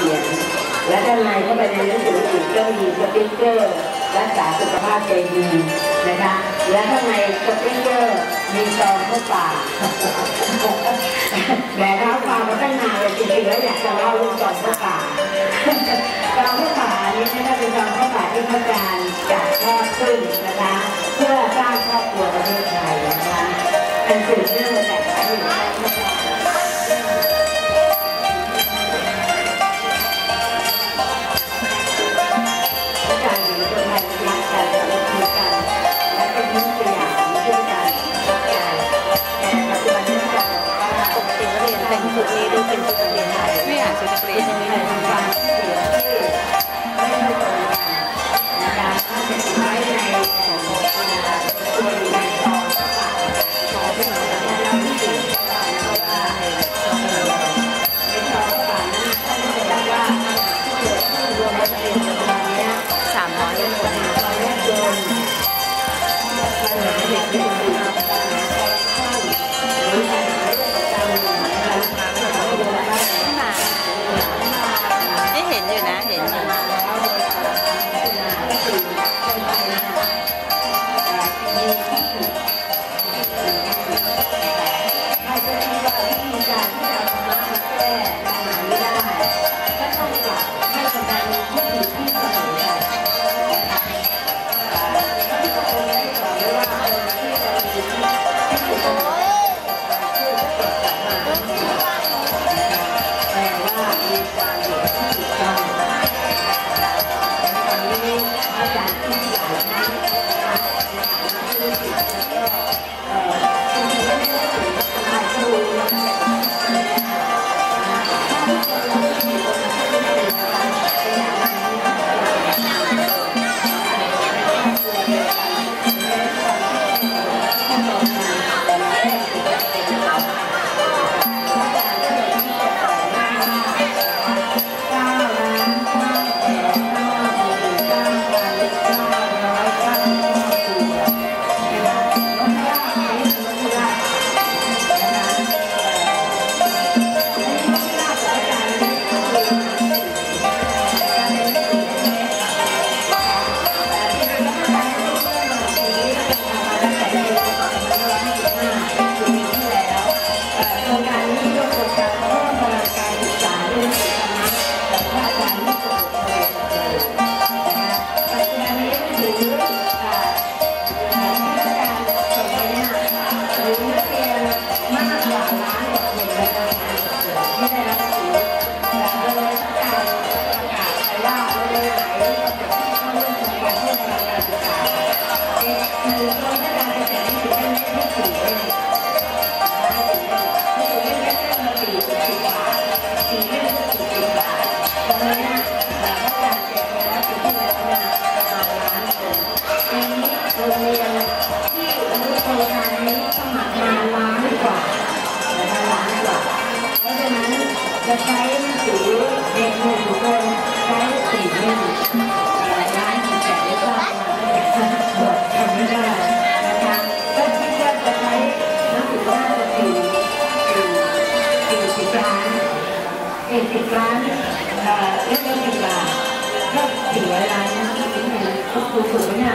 ขียน และด้านในก็เป็นหนังสือสติ๊กเกอร์ดีสติ๊กเกอร์รักษาสุขภาพใจดีนะคะ และข้างในสติ๊กเกอร์มีซองข้าวปาแต่เท้าวความาตั้งนานเลยจริงๆแล้วอยากจะเล่าเรื่องซองข้าวปลากซองข้าวปลากนี้นะคะเป็นซองข้าวปลาที่พระการจัดทอดขึ้นนะคะ เพื่อสร้างครอบครัวประเทศไทยนะคะเป็นสื่อเรื่อ จะใช้สีเด็กหนึ่ใช้สีหนึ่ร้านของแต่ละร้านบอกทำไม่ได้นะคะก็คิดว่าจะใช้น้ำสีด้านสีสีสีกลางเอสีกลางเอ่อเล่เล่นสีกลางก็เสียร้านนะคุณครูฝึกไว้นะ